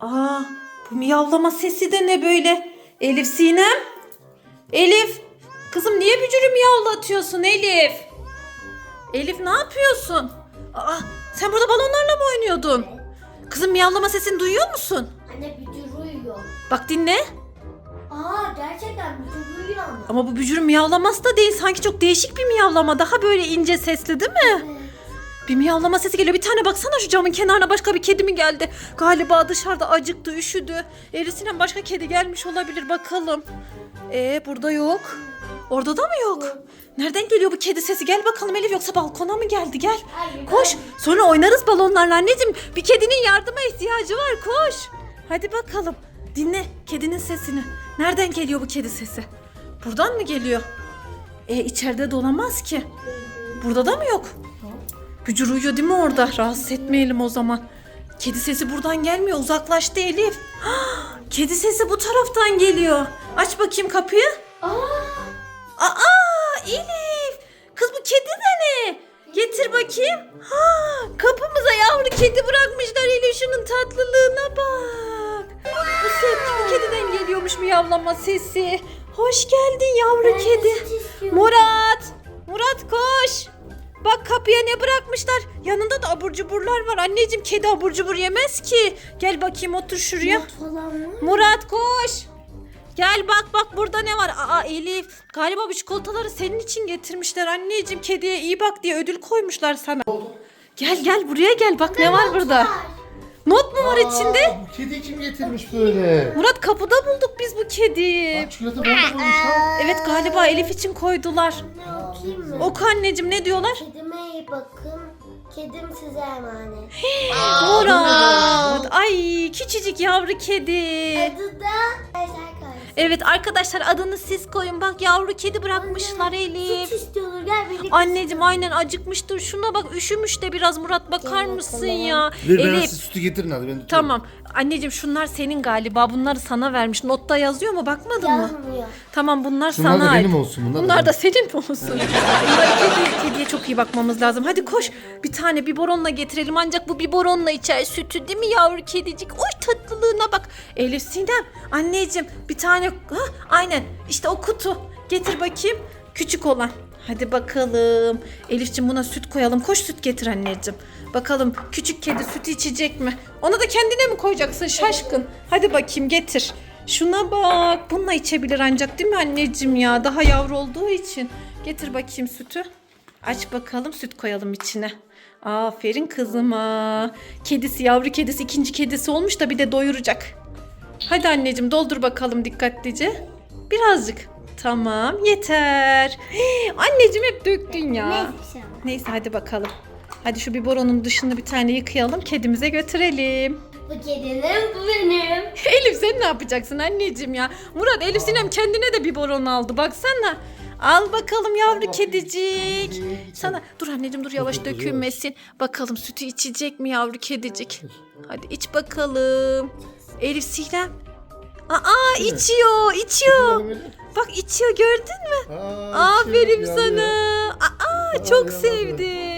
Aa, bu miyavlama sesi de ne böyle? Elif Sinem? Elif, kızım niye bücürü miyavlatıyorsun Elif? Elif ne yapıyorsun? Aa, sen burada balonlarla mı oynuyordun? Kızım miyavlama sesini duyuyor musun? Anne bücür uyuyor. Bak dinle. Aa gerçekten bücür uyuyor ama. Ama bu bücürün miyavlaması da değil. Sanki çok değişik bir miyavlama. Daha böyle ince sesli değil mi? Evet. Bir miyavlama sesi geliyor. Bir tane baksana şu camın kenarına başka bir kedi mi geldi? Galiba dışarıda acıktı, üşüdü. Erisine başka kedi gelmiş olabilir bakalım. Ee burada yok. Orada da mı yok? Nereden geliyor bu kedi sesi? Gel bakalım Elif yoksa balkona mı geldi? Gel. Koş. Sonra oynarız balonlarla anneciğim. Bir kedinin yardıma ihtiyacı var. Koş. Hadi bakalım. Dinle kedinin sesini. Nereden geliyor bu kedi sesi? Buradan mı geliyor? E içeride dolamaz ki. Burada da mı yok? Bücür uyuyor değil mi orada? Rahatsız etmeyelim o zaman. Kedi sesi buradan gelmiyor. Uzaklaştı Elif. Kedi sesi bu taraftan geliyor. Aç bakayım kapıyı. Aa, Aa Elif. Kız bu kedi de ne? Getir bakayım. Ha, kapımıza yavru kedi bırakmışlar Elif şunun tatlılığına bak. Bu ses bu kediden geliyormuş miyavlama sesi. Hoş geldin yavru kedi. Ne bırakmışlar? Yanında da abur cuburlar var. Anneciğim kedi abur cubur yemez ki. Gel bakayım otur şuraya. Not falan mı? Murat koş! Gel bak bak burada ne var? Aa Elif galiba bu çikolataları senin için getirmişler anneciğim. Kediye iyi bak diye ödül koymuşlar sana. Gel gel buraya gel bak ne var burada. Not mu var içinde? Bu kedi kim getirmiş böyle? Murat kapıda bulduk biz bu kediyi. Aa, çikolata de bulmuş ha. Evet galiba Elif için koydular. Okuyayım mı? Oku anneciğim ne diyorlar? Kedime iyi bakın. Kedim size emanet. Murat. Ay küçücük yavru kedi. Adı da Eser Kayısı. Evet arkadaşlar adını siz koyun. Bak yavru kedi bırakmışlar Elif. Süt istiyorlar gel birlikte. Anneciğim aynen acıkmıştır. Şuna bak üşümüş de biraz Murat bakar Gel mısın bakalım. ya? Ver ben Elif size sütü getirin hadi ben tutuyorum. tamam. Anneciğim şunlar senin galiba. Bunları sana vermiş. Notta yazıyor mu? Bakmadın mı? Yazmıyor. Tamam bunlar Şunlar sana da ait. benim olsun. Bunlar, Bunlar da benim. senin mi olsun? Bunlar kediye çok iyi bakmamız lazım. Hadi koş bir tane biberonla getirelim. Ancak bu biberonla içer sütü değil mi yavru kedicik? Oy tatlılığına bak. Elif Sinem anneciğim bir tane ha, aynen işte o kutu. Getir bakayım küçük olan. Hadi bakalım. Elif'ciğim buna süt koyalım. Koş süt getir anneciğim. Bakalım küçük kedi sütü içecek mi? Onu da kendine mi koyacaksın şaşkın? Hadi bakayım getir. Şuna bak. Bununla içebilir ancak değil mi anneciğim ya? Daha yavru olduğu için. Getir bakayım sütü. Aç bakalım süt koyalım içine. Aferin kızıma. Kedisi yavru kedisi ikinci kedisi olmuş da bir de doyuracak. Hadi anneciğim doldur bakalım dikkatlice. Birazcık. Tamam yeter. Hii, anneciğim hep döktün ya. Neyse şey Neyse hadi bakalım. Hadi şu biberonun dışını bir tane yıkayalım. Kedimize götürelim. Bu kedinin bu benim. Elif sen ne yapacaksın anneciğim ya? Murat Elif Sinem kendine de biberon aldı baksana. Al bakalım yavru bakayım. kedicik. Kedicik. Sana dur anneciğim dur yavaş dur, yavaş. dökülmesin. Bakalım sütü içecek mi yavru kedicik? Hadi iç bakalım. Elif Sinem. Aa içiyor içiyor. Bak içiyor gördün mü? Aa, Aferin içiyor, sana. Aa çok yaladı. sevdi.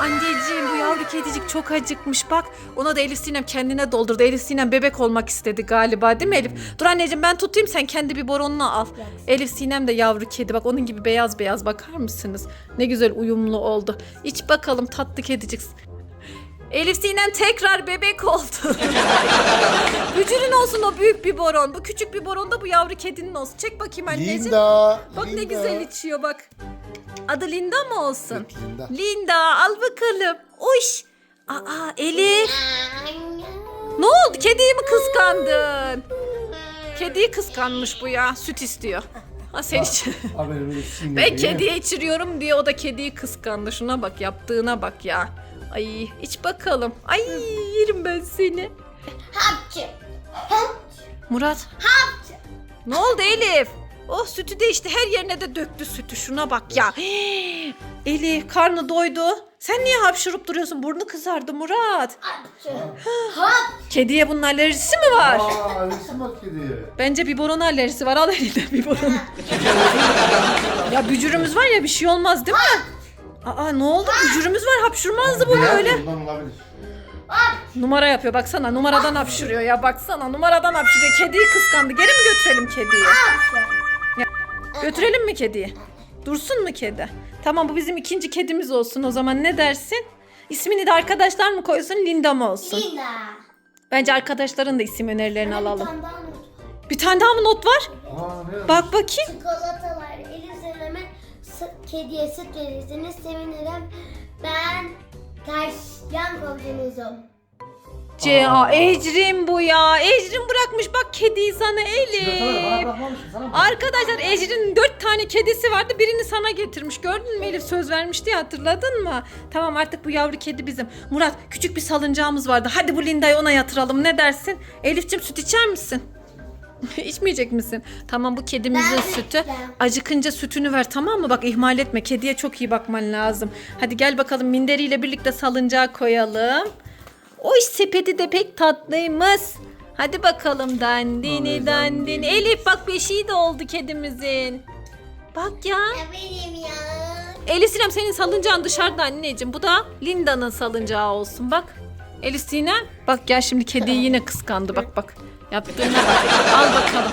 Anneciğim bu yavru kedicik çok acıkmış bak. Ona da Elif Sinem kendine doldurdu. Elif Sinem bebek olmak istedi galiba değil mi Elif? Dur anneciğim ben tutayım sen kendi biberonunu al. Elif Sinem de yavru kedi bak onun gibi beyaz beyaz bakar mısınız? Ne güzel uyumlu oldu. İç bakalım tatlı kedicik. Elif Sinem tekrar bebek oldu. Bücürün olsun o büyük biberon. Bu küçük biberon da bu yavru kedinin olsun. Çek bakayım anneciğim. Linda. Bak ne Linda. güzel içiyor bak. Adı Linda mı olsun? Evet, Linda. Linda al bakalım. Uş. Aa Elif. Ne oldu? Kediyi mi kıskandın? Kediyi kıskanmış bu ya. Süt istiyor. Ha sen iç. Ben kediye içiriyorum diye o da kediyi kıskandı. Şuna bak yaptığına bak ya. Ay iç bakalım. Ay yerim ben seni. Hapçı. Murat. Ne oldu Elif? Oh sütü de işte her yerine de döktü sütü. Şuna bak ya. Elif karnı doydu. Sen niye hapşurup duruyorsun? Burnu kızardı Murat. Hapçı. Hap. Kediye bunun alerjisi mi var? Aa, resim bak kediye. Bence biberon alerjisi var. Al elinden biberonu. ya bücürümüz var ya bir şey olmaz değil mi? Aa ne oldu? Bücürümüz var. Hapşurmazdı bu böyle. ondan olabilir. Numara yapıyor baksana numaradan hapşırıyor ya baksana numaradan hapşırıyor. Kediyi kıskandı. Geri mi götürelim kediyi? Götürelim mi kediyi? Dursun mu kedi? Tamam bu bizim ikinci kedimiz olsun o zaman ne dersin? İsmini de arkadaşlar mı koysun Linda mı olsun? Lina. Bence arkadaşların da isim önerilerini alalım. Bir tane daha mı not var? Aa ne? Bak bakayım. S- kediye süt verirseniz sevinirim. Ben taş yan komşunuzum. C A Ecrin bu ya. Ecrin bırakmış bak kediyi sana Elif. Arkadaşlar Ecrin'in dört tane kedisi vardı. Birini sana getirmiş. Gördün mü Elif söz vermişti ya hatırladın mı? Tamam artık bu yavru kedi bizim. Murat küçük bir salıncağımız vardı. Hadi bu Linda'yı ona yatıralım. Ne dersin? Elif'cim süt içer misin? İçmeyecek misin? Tamam bu kedimizin Ben sütü. içeceğim. Acıkınca sütünü ver tamam mı? Bak ihmal etme. Kediye çok iyi bakman lazım. Hadi gel bakalım minderiyle birlikte salıncağa koyalım. Oy sepeti de pek tatlıymış. Hadi bakalım dandini dandini. dandini. Elif bak beşiği de oldu kedimizin. Bak ya. benim ya. Elif Sinem senin salıncağın dışarıda anneciğim. Bu da Linda'nın salıncağı olsun bak. Elif Sinem bak gel şimdi kediyi yine kıskandı bak bak. Yaptığına bak. Al bakalım.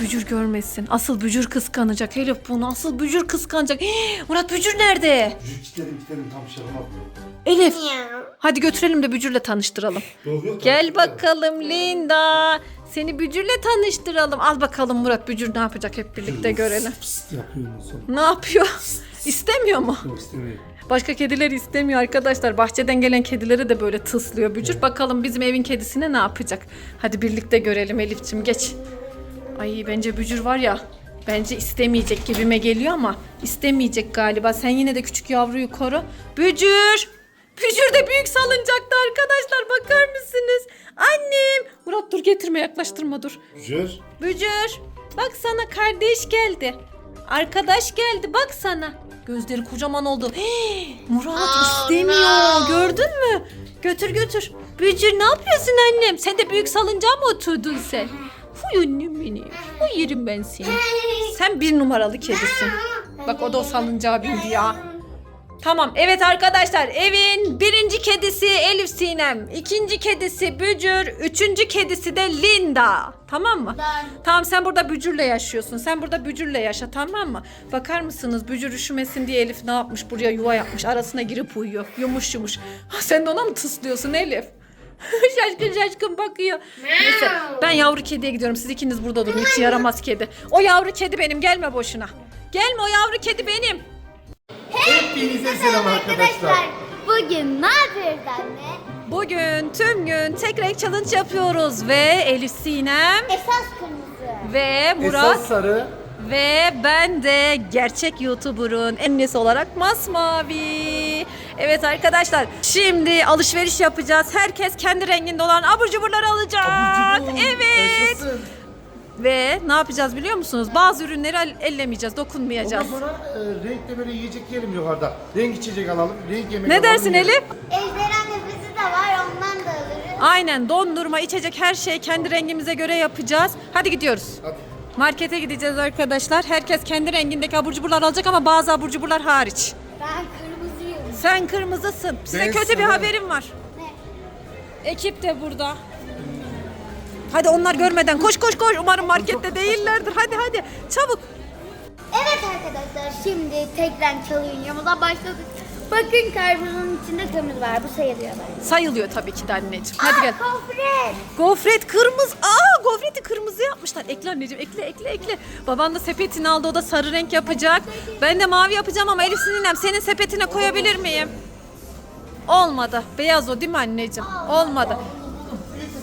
Bücür görmesin. Asıl bücür kıskanacak. Elif bunu asıl bücür kıskanacak. Hii, Murat bücür nerede? Cüc kitledim kitledim tam şey yapamadım. Elif Ya. hadi götürelim de bücürle tanıştıralım. Yok yok. Gel bakalım Linda. Seni bücürle tanıştıralım. Al bakalım Murat bücür ne yapacak hep birlikte görelim. Sonra. Ne yapıyor? İstemiyor mu? Yok istemiyorum. Başka kediler istemiyor arkadaşlar. Bahçeden gelen kedileri de böyle tıslıyor bücür. Bakalım bizim evin kedisine ne yapacak? Hadi birlikte görelim Elifçim geç. Ay bence bücür var ya. Bence istemeyecek gibime geliyor ama istemeyecek galiba. Sen yine de küçük yavruyu koru. Bücür! Bücür de büyük salıncakta arkadaşlar bakar mısınız? Annem! Murat dur getirme yaklaştırma dur. Güzel. Bücür bak sana kardeş geldi. Arkadaş geldi bak sana. Gözleri kocaman oldu. Hii, Murat istemiyor gördün mü? Götür götür. Bücür ne yapıyorsun annem? Sen de büyük salıncağa mı oturdun sen? Huy annem benim. Huy yerim ben seni. Sen bir numaralı kedisin. Bak o da o salıncağa bindi ya. Tamam evet arkadaşlar evin birinci kedisi Elif Sinem, ikinci kedisi Bücür, üçüncü kedisi de Linda. Tamam mı? Ben. Tamam sen burada Bücür'le yaşıyorsun. Sen burada Bücür'le yaşa tamam mı? Bakar mısınız Bücür üşümesin diye Elif ne yapmış? Buraya yuva yapmış. Arasına girip uyuyor. Yumuş yumuş. Ha, sen de ona mı tıslıyorsun Elif? şaşkın şaşkın bakıyor. Neyse ben yavru kediye gidiyorum. Siz ikiniz burada durun. Hiç yaramaz kedi. O yavru kedi benim. Gelme boşuna. Gelme o yavru kedi benim. Hepinize selam arkadaşlar. Bugün ne yapıyoruz anne? Bugün tüm gün tek renk challenge yapıyoruz ve Elif Sinem Esas kırmızı. ve Murat Esas sarı. ve ben de gerçek YouTuber'ın ennesi olarak Masmavi. Evet arkadaşlar şimdi alışveriş yapacağız. Herkes kendi renginde olan abur cuburları alacak. Abur cubur. Evet. Yaşasın. Ve ne yapacağız biliyor musunuz? Bazı ürünleri el- ellemeyeceğiz, dokunmayacağız. Ondan sonra e, renkte böyle yiyecek yiyelim yukarıda. Renk içecek alalım. Renk yemek Ne alalım. dersin yiyelim. Elif? Ejderha nefesi de var ondan da alırız. Aynen dondurma, içecek her şeyi kendi rengimize göre yapacağız. Hadi gidiyoruz. Hadi. Markete gideceğiz arkadaşlar. Herkes kendi rengindeki abur cuburlar alacak ama bazı abur cuburlar hariç. Ben kırmızıyım. Sen kırmızısın. Size Ben kötü bir haberim var. Ne? Ekip de burada. Hadi onlar görmeden koş koş koş. Umarım markette değillerdir. Hadi hadi çabuk. Evet arkadaşlar şimdi tekrar çalıyorumuza başladık. Bakın karpuzun içinde kırmızı var. Bu sayılıyor bence. Sayılıyor tabii ki de anneciğim. Hadi gel. Gofret. Gofret kırmızı. Aa gofreti kırmızı yapmışlar. Ekle anneciğim ekle ekle ekle. Baban da sepetini aldı o da sarı renk yapacak. Ben de mavi yapacağım ama Elif Sinem senin sepetine koyabilir miyim? Olmadı. Beyaz o değil mi anneciğim? Olmadı.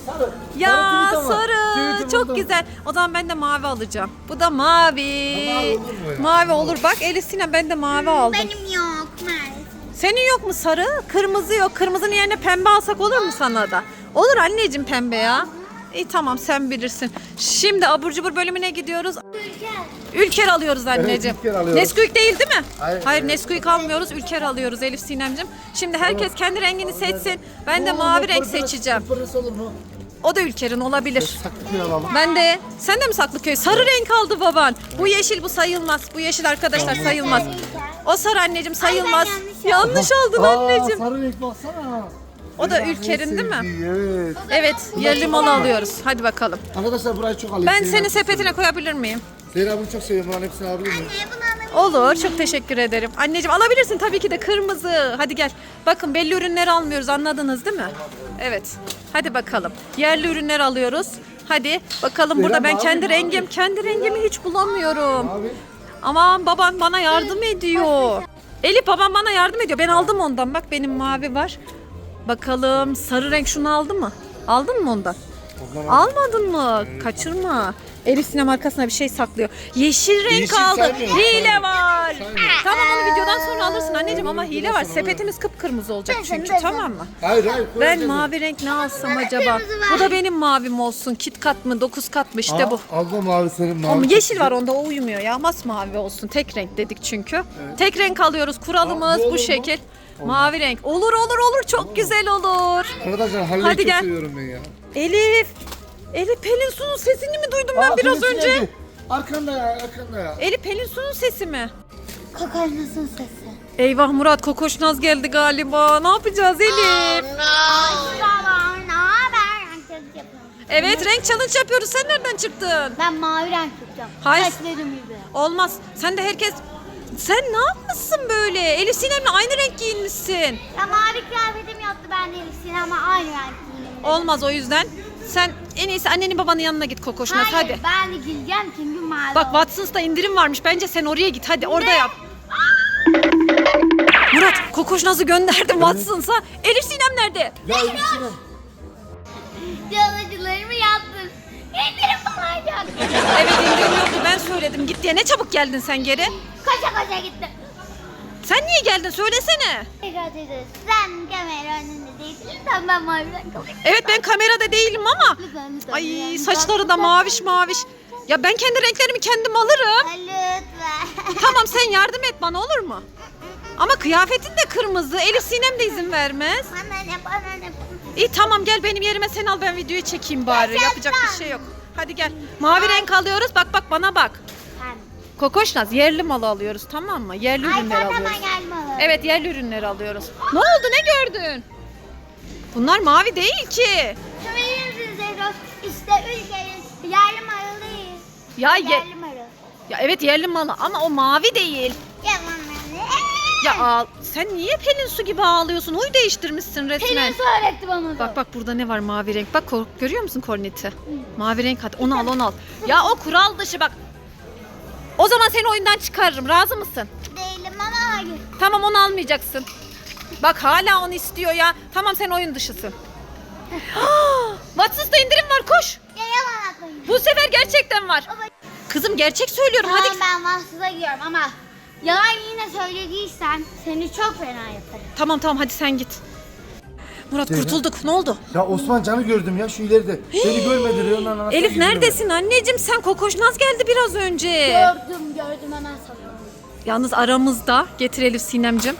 Sarı. Ya Sarı tweet sarı Tweet'i çok buldum. güzel. O zaman ben de mavi alacağım. Bu da mavi. Mavi olur mu ya? Mavi olur. Bak Elif Sinem ben de mavi aldım. Benim yok maalesef. Senin yok mu sarı? Kırmızı yok. Kırmızının yerine pembe alsak olur mu sana da? Olur anneciğim pembe ya. İyi tamam sen bilirsin. Şimdi abur cubur bölümüne gidiyoruz. Ülker. Ülker alıyoruz anneciğim. Ülker alıyoruz. Nesquik değil değil mi? Hayır. Hayır Nesquik almıyoruz. Ülker alıyoruz Elif Sinemcim. Şimdi herkes kendi rengini seçsin. Ben de Oo, mavi renk seçeceğim. Pırpırası olur mu? O da Ülker'in olabilir. Saklıköy alalım. Ben de. Sen de mi Saklıköy? Sarı renk aldı baban. Bu yeşil bu sayılmaz. Bu yeşil arkadaşlar sayılmaz. O sarı anneciğim sayılmaz. yanlış Yanlış aldın Aa, anneciğim. Sarı renk baksana. O da Benim Ülker'in değil mi? Evet. Evet yerli malı alıyoruz. Hadi bakalım. Arkadaşlar burayı çok alayım. Ben Zeynep seni çok sepetine koyabilir miyim? seviyorum. Zeynep bunu çok seviyorum. Bunların hepsini alabilir miyim? Olur. Çok teşekkür ederim. Anneciğim alabilirsin tabii ki de kırmızı. Hadi gel. Bakın belli ürünler almıyoruz. Anladınız değil mi? Evet. Hadi bakalım. Yerli ürünler alıyoruz. Hadi bakalım burada ben kendi rengim, kendi rengimi hiç bulamıyorum. Aman baban bana yardım ediyor. Elif babam bana yardım ediyor. Ben aldım ondan. Bak benim mavi var. Bakalım sarı renk şunu aldı mı? Aldın mı? Ondan Almadın mı? Kaçırma. Elif sinem arkasına bir şey saklıyor. Yeşil renk Yeşil aldı. saymıyorum, Hile saymıyorum. var. Saymıyorum. Tamam onu videodan sonra alırsın anneciğim ama hile var. Sepetimiz kıpkırmızı olacak çünkü tamam mı? Hayır hayır. Ben mavi renk ne alsam acaba? Bu da benim mavim olsun. Kit kat mı? Dokuz kat mı? İşte bu. Abla mavi senin mavi. Ama yeşil var onda o uyumuyor ya. Masmavi olsun. Tek renk dedik çünkü. Tek renk alıyoruz. Aa, Kuralımız bu olur bu mu? şekil. Mavi renk. Olur olur olur. Çok güzel olur. Arkadaşlar Hadi çok gel. seviyorum ben ya. Elif. Elif Pelin Su'nun sesini mi duydum ben Aa, biraz önce? geldi. Arkanda ya arkanda ya. Elif Pelin Su'nun sesi mi? Kokonasın sesi. Eyvah Murat Kokoşnaz geldi galiba. Ne yapacağız Elif? Merhabalar, ne haber? Renk yapıyorum. Evet renk challenge yapıyoruz. Sen nereden çıktın? Ben mavi renk yapacağım. Hayır. Saçlarım gibi. Olmaz. Sen de herkes... Sen ne yapmışsın böyle? Elif Sinem'le aynı renk giyinmişsin. Ya mavi kıyafetim yoktu ben de Elif'sin ama aynı renk giyindim. Olmaz o yüzden. Sen en iyisi annenin babanın yanına git Kokoşnaz Hayır hadi. ben de gideceğim çünkü mavi Bak. Watson's'ta indirim varmış. Bence sen oraya git. Hadi orada yap. Murat Kokoşnaz'ı gönderdim Watson's'a. Elif Sinem nerede? Ya Elif Sinem. Çalıcılarımı yaptın. İndirim olacak. Evet indirim yoktu ben söyledim. Git diye ne çabuk geldin sen geri. Koşa koşa gittim. Sen niye geldin söylesene. Sen kamera önünde değilsin. Sen ben mavi renk alayım. Evet ben kamerada değilim ama. Lütfen lütfen. Ay saçları da maviş maviş. Ya ben kendi renklerimi kendim alırım. Lütfen. Tamam sen yardım et bana olur mu? Ama kıyafetin de kırmızı. Elif Sinem de izin vermez. Bana ne bana ne. İyi tamam gel benim yerime sen al ben videoyu çekeyim bari. Yapacak bir şey yok. Hadi gel. Mavi renk alıyoruz. Bak bak bana bak. Kokoşnaz yerli malı alıyoruz tamam mı? Yerli Ay ürünler alıyoruz. gelme. Evet yerli ürünleri alıyoruz. Ne oldu ne gördün? Bunlar mavi değil ki. Verir misiniz Zeyros? İşte ülkenin yerli değil. Ya ye- Yerli malı. ya evet yerli malı ama o mavi değil. Yaman. Ya ağ- sen niye Pelin su gibi ağlıyorsun? Huy değiştirmişsin resmen. Pelin öğretti bana da. Bak bak burada ne var mavi renk. Bak görüyor musun korneti? Mavi renk hadi onu al onu al. Ya o kural dışı bak. O zaman seni oyundan çıkarırım. Razı mısın? Değilim ama hayır. Tamam onu almayacaksın. Bak hala onu istiyor ya. Tamam sen oyun dışısın. Watson's'ta indirim var koş. Ya yalan atmayın. Bu sefer gerçekten var. Baba. Kızım gerçek söylüyorum Tamam hadi. ben mahsusa gidiyorum ama yalan yine söylediysen seni çok fena yaparım. Tamam tamam hadi sen git. Murat Zeynep. kurtulduk. Ne oldu? Ya Osman Can'ı gördüm ya şu ileride. Beni görmedi Reyon'un anasını Elif gidiyorum neredesin anneciğim? Sen Kokoşnaz geldi biraz önce. Gördüm gördüm hemen sakladım. Yalnız aramızda getir Elif Sinemcim.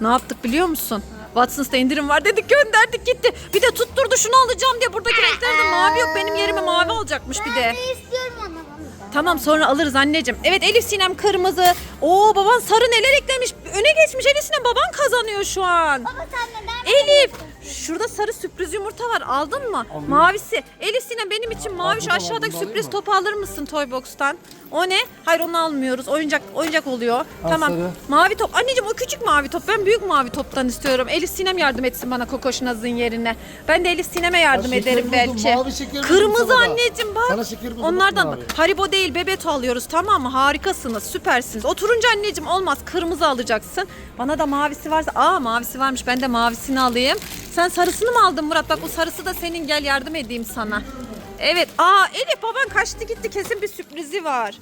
Ne yaptık biliyor musun? Watson's'ta indirim var dedik gönderdik gitti. Bir de tutturdu şunu alacağım diye buradaki renklerde mavi yok. Benim yerime mavi alacakmış bir de. Ben de istiyorum onu. Tamam sonra alırız anneciğim. Evet Elif Sinem kırmızı. Oo baban sarı neler eklemiş. Öne geçmiş Elif Sinem baban kazanıyor şu an. Baba sen neden? Elif şurada sarı sürpriz yumurta var aldın mı? Mavisi. Elif Sinem benim için mavi şu bunu da aşağıdaki alayım sürpriz mı? topu alır mısın Toybox'tan? O ne? Hayır onu almıyoruz. Oyuncak oyuncak oluyor. tamam. sarı. Mavi top. Anneciğim o küçük mavi top. Ben büyük mavi toptan istiyorum. Elif Sinem yardım etsin bana Kokoşnaz'ın yerine. Ben de Elif Sinem'e yardım Ya şeker ederim buldum, belki. mavi şeker buldum Kırmızı sana da. anneciğim bak. Sana şeker buldum, Onlardan mavi. Haribo değil Bebeto alıyoruz tamam mı? Harikasınız, süpersiniz. Oturunca anneciğim olmaz. Kırmızı alacaksın. Bana da mavisi varsa. Aa mavisi varmış. Ben de mavisini alayım. Sen sarısını mı aldın Murat? Bak o sarısı da senin. Gel yardım edeyim sana. Evet. Aa Elif baban kaçtı gitti. Kesin bir sürprizi var.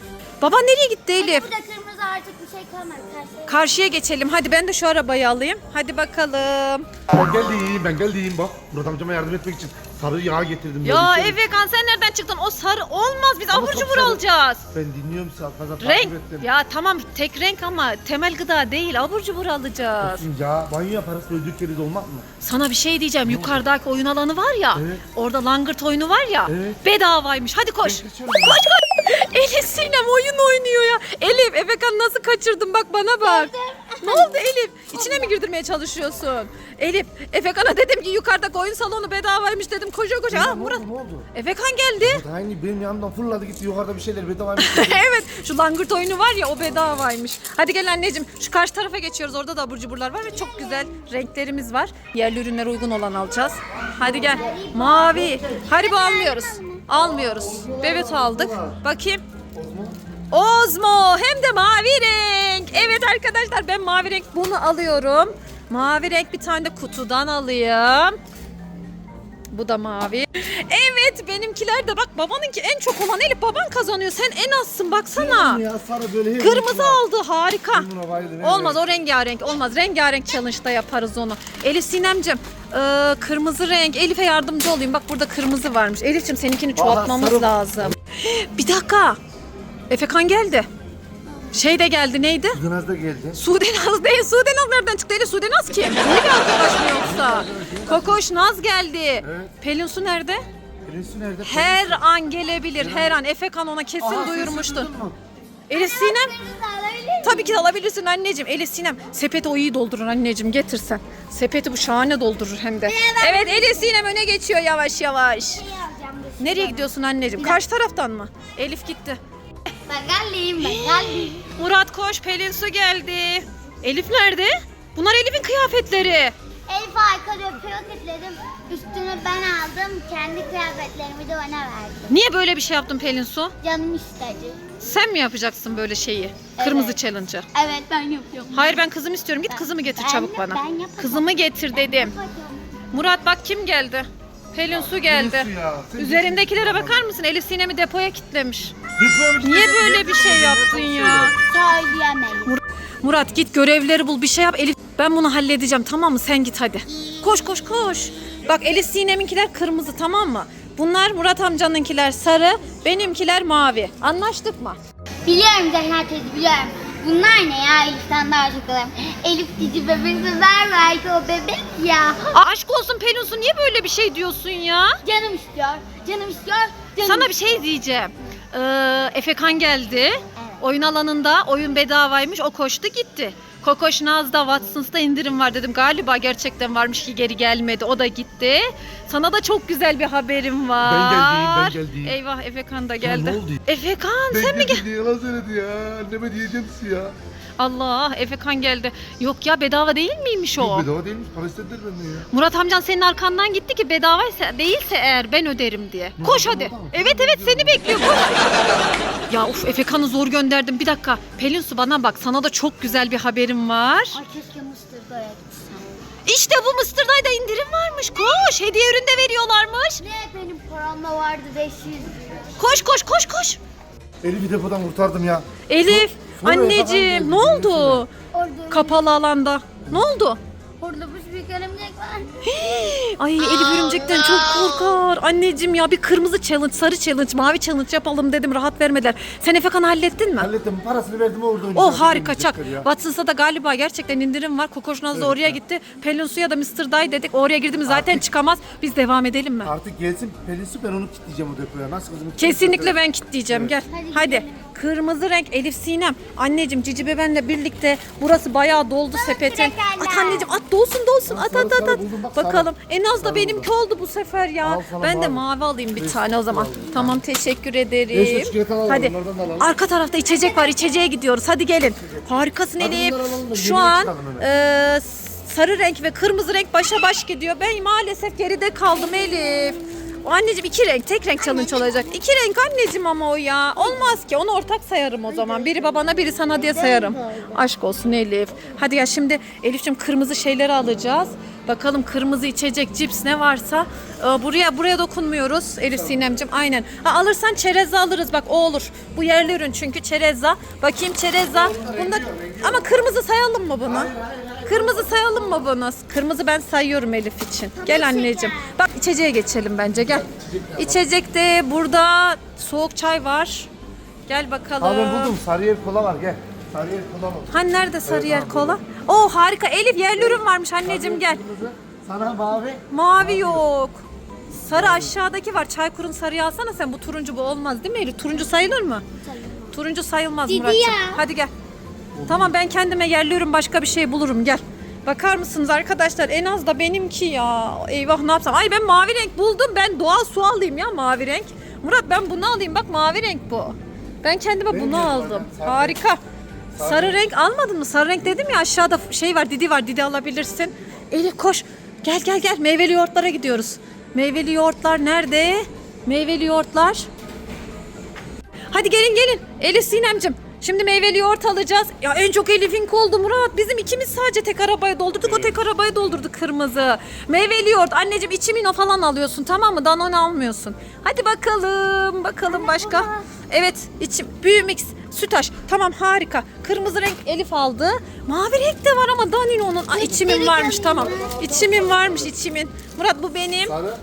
Baban nereye gitti Elif? Burada kırmızı artık bir şey kalmadı. Tersi. Karşıya geçelim. Hadi ben de şu arabayı alayım. Hadi bakalım. Ben geldim ben geldim bak. Murat amcama yardım etmek için sarı yağ getirdim. Ya Ben. Efekan sen nereden çıktın? O sarı olmaz. Biz Ama abur çok cubur sarı. alacağız. Ben dinliyorum sizi fazla takip Renk. ettim. Ya tamam tek renk ama temel gıda değil. Abur cubur alacağız. Ya banyo yaparız öldük yeriz olmaz mı? Sana bir şey diyeceğim. Yukarıdaki oyun alanı var ya. Evet. Orada langırt oyunu var ya. Evet. Bedavaymış. Hadi koş. Ben kaçıyorum. Koş koş. Elif Sinem oyun oynuyor ya. Elif Efekan nasıl kaçırdın bak bana bak. Ne oldu Elif? İçine mi girdirmeye çalışıyorsun? Elif, Efekan'a dedim ki yukarıda oyun salonu bedavaymış dedim koşa koşa. Aa, Ne Murat, oldu, ne oldu? Efekan geldi. Aynı benim yanımdan fırladı gitti yukarıda bir şeyler bedavaymış. evet şu langırt oyunu var ya o bedavaymış. Hadi gel anneciğim şu karşı tarafa geçiyoruz. Orada da abur cuburlar var ve çok güzel renklerimiz var. Yerli ürünlere uygun olan alacağız. Hadi gel. Mavi. Haribo almıyoruz. Almıyoruz. Bebeto aldık. Bakayım. Ozmo hem de mavi renk. Evet arkadaşlar ben mavi renk bunu alıyorum. Mavi renk bir tane de kutudan alayım. Bu da mavi. Evet benimkiler de bak babanınki en çok olan Elif baban kazanıyor. Sen en azsın baksana. ya sarı böyle Kırmızı aldı harika. Buna bayıldım, Olmaz o rengarenk olmaz. Rengarenk challenge'da yaparız onu. Elif Sinemcim e, kırmızı renk. Elif'e yardımcı olayım. Bak burada kırmızı varmış. Elif'cim seninkini çoğaltmamız lazım. Bir dakika. Efekan geldi. Şey de geldi neydi? Gınaz da geldi. Sudenaz değil. Sudenaz nereden çıktı? Elif Sudenaz kim? Yeni bir arkadaş mı yoksa? Kokoş Naz geldi. Evet. Pelin Su nerede? Pelinsu nerede? Her an gelebilir. Her an. Efekan ona kesin Aha, duyurmuştu. Elif Sinem. Tabii ki de alabilirsin anneciğim. Elif Sinem. Sepeti o iyi doldurur anneciğim. Getirsen. Sepeti bu şahane doldurur hem de. Evet Elif Sinem öne geçiyor yavaş yavaş. Nereye gidiyorsun anneciğim? Karşı taraftan mı? Elif gitti. Bakalım bakalım. Murat koş Pelin Su geldi. Elif nerede? Bunlar Elif'in kıyafetleri. Elif arka döpüyor kitledim. Üstünü ben aldım. Kendi kıyafetlerimi de ona verdim. Niye böyle bir şey yaptın Pelin Su? Canım istedi. Sen mi yapacaksın böyle şeyi? Kırmızı challenge'ı. Evet ben yapıyorum. Hayır ben kızım istiyorum. Git kızımı getir Ben çabuk yap- bana. ben yapacağım. Kızımı getir dedim. Murat bak kim geldi? Pelin Su geldi. Pelinsu ya, Üzerindekilere bakar mısın? Elif Sinem'i depoya kitlemiş. Depoya mı Niye böyle bir şey yaptın ya? Söyleyemeyiz. Murat git görevleri bul bir şey yap. Elif ben bunu halledeceğim tamam mı? Sen git hadi. Koş koş koş. Bak Elif Sinem'inkiler kırmızı tamam mı? Bunlar Murat amcanınkiler sarı, benimkiler mavi. Anlaştık mı? Biliyorum Zehra teyze biliyorum. Bunlar ne ya Elif'ten daha çok. Elif cici bebek ver belki o bebek ya. Aşk olsun Pelin Su niye böyle bir şey diyorsun ya? Canım istiyor. Canım istiyor. Canım Sana bir şey diyeceğim. Ee, Efekan geldi. Oyun alanında oyun bedavaymış. O koştu gitti. Kokoş Naz'da Watson's'ta indirim var dedim. Galiba gerçekten varmış ki geri gelmedi. O da gitti. Sana da çok güzel bir haberim var. Ben geldim, ben geldim. Eyvah Efekan da Ya geldi. ne oldu? Efekan sen mi gel? geldim diye yalan söyledi ya. Anneme diyeceğim size ya. Allah Efekan geldi. Yok ya bedava değil miymiş o? Yok bedava değilmiş. Para istediler benden ya. Murat amcan senin arkandan gitti ki bedavaysa değilse eğer ben öderim diye. Koş hadi. mı? Evet evet seni bekliyor. Koş. ya uf Efekan'ı zor gönderdim. Bir dakika. Pelin Su bana bak sana da çok güzel bir haberim var. Ay keşke mısır böyle gitsem. İşte bu Mısır'dayda indirim varmış. Koş hediye ürün de veriyorlarmış. Ne benim paramda vardı 500 lira. Koş koş koş koş. Elif'i depodan kurtardım ya. Elif Sonra anneciğim ne oldu? Kapalı alanda. Ne oldu? orada örümcek var. Ay Elif örümcekten çok korkar. Anneciğim ya bir kırmızı challenge, sarı challenge, mavi challenge yapalım dedim. Rahat vermediler. Sen Efekan'ı hallettin mi? Hallettim. Parasını verdim orada. O oynayacağız. harika çak. Watson's'a da galiba gerçekten indirim var. Kokoşnaz da Evet oraya ya. gitti. Pelin Su'ya da Mr. Day dedik. Oraya girdi mi zaten çıkamaz. Biz devam edelim mi? Artık gelsin Pelinsu ben onu kilitleyeceğim o depoya. Nasıl kızım? Kesinlikle ben kitleyeceğim. Gel. Hadi Hadi. gidelim. Kırmızı renk Elif Sinem. Anneciğim Cici bebenle birlikte burası bayağı doldu sepetin. At anneciğim at dolsun dolsun at at at at. buldum, bak, sarı. Bakalım. En az da benimki oldu bu sefer ya. Al Ben de mavi. alayım bir tane o zaman. Tamam teşekkür ederim. Hadi. Arka tarafta içecek var. İçeceğe gidiyoruz. Hadi gelin. Harikasın Elif. Şu an e, sarı renk ve kırmızı renk başa baş gidiyor. Ben maalesef geride kaldım Elif. O anneciğim iki renk, tek renk challenge olacak. İki renk anneciğim ama o ya. Olmaz ki. Onu ortak sayarım o zaman. Biri babana, biri sana diye sayarım. Aşk olsun Elif. Hadi ya şimdi Elif'ciğim kırmızı şeyleri alacağız. Bakalım kırmızı içecek, cips ne varsa. Ee, buraya buraya dokunmuyoruz Elif Sinemcim. Aynen. Ha, alırsan çerezza alırız. Bak o olur. Bu yerli ürün çünkü çerezza. Bakayım çerezza. Bunda ama kırmızı sayalım mı bunu? Kırmızı sayalım mı bunu? Kırmızı ben sayıyorum Elif için. Gel anneciğim. Bak içeceğe geçelim bence gel. İçecekte burada soğuk çay var. Gel bakalım. Abi buldum. Sarıyer kola var gel. Sarıyer kola var. Hani nerede Sarıyer abi, kola? Oo harika Elif yerli ürün varmış anneciğim gel. Kırmızı, Sana mavi. Mavi yok. Sarı aşağıdaki var. Çaykur'un sarıyı alsana sen. Bu turuncu bu olmaz değil mi Elif? Turuncu sayılır mı? Turuncu sayılmaz Muratcığım. ya. Hadi gel. Tamam ben kendime yerliyorum başka bir şey bulurum gel. Bakar mısınız arkadaşlar en az da benimki ya. Eyvah ne yapsam. Ay ben mavi renk buldum. Ben doğal su alayım ya mavi renk. Murat ben bunu alayım bak mavi renk bu. Ben kendime Benim bunu aldım. sarı Harika. Sarı Sarı renk. almadın mı? Sarı renk dedim ya aşağıda şey var Didi var Didi alabilirsin. Elif koş. Gel gel gel meyveli yoğurtlara gidiyoruz. Meyveli yoğurtlar nerede? Meyveli yoğurtlar. Hadi gelin gelin. Elif Sinemcim. Şimdi meyveli yoğurt alacağız. Ya en çok Elif'in oldu Murat. Bizim ikimiz sadece tek arabaya doldurduk. O tek arabaya doldurduk kırmızı. Meyveli yoğurt. Anneciğim içimino falan alıyorsun tamam mı? Danone almıyorsun. Hadi bakalım. Bakalım başka. Evet içim. Büyü mix. Sütaş. Tamam harika. Kırmızı renk Elif aldı. Mavi renk de var ama Danino'nun. Aa, içimin varmış tamam. İçimin varmış içimin. Murat bu benim. Sarı.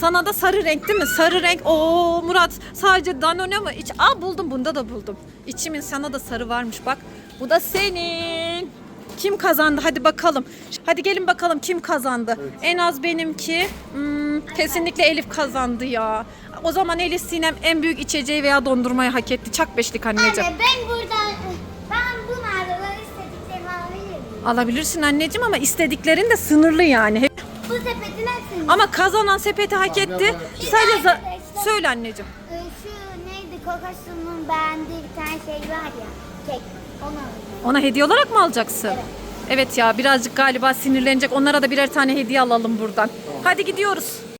Sana da sarı renk değil mi? Sarı renk. Oo Murat sadece Danone mı? İç... Aa buldum bunda da buldum. İçimin sana da sarı varmış bak. Bu da senin. Kim kazandı? Hadi bakalım. Hadi gelin bakalım kim kazandı? En az benimki. Hmm, kesinlikle Elif kazandı ya. O zaman Elif Sinem en büyük içeceği veya dondurmayı hak etti. Çak beşlik anneciğim. Anne ben buradan ben bu mağaraları istediklerimi alabilir miyim? Alabilirsin anneciğim ama istediklerin de sınırlı yani. Bu hepsini. Ama kazanan sepeti hak etti. Sadece za- söyle anneciğim. Ee, Şu neydi Kokoşlu'nun beğendiği bir tane şey var ya. Kek. Onu. Ona hediye olarak mı alacaksın? Evet. Evet ya birazcık galiba sinirlenecek. Onlara da birer tane hediye alalım buradan. Hadi gidiyoruz.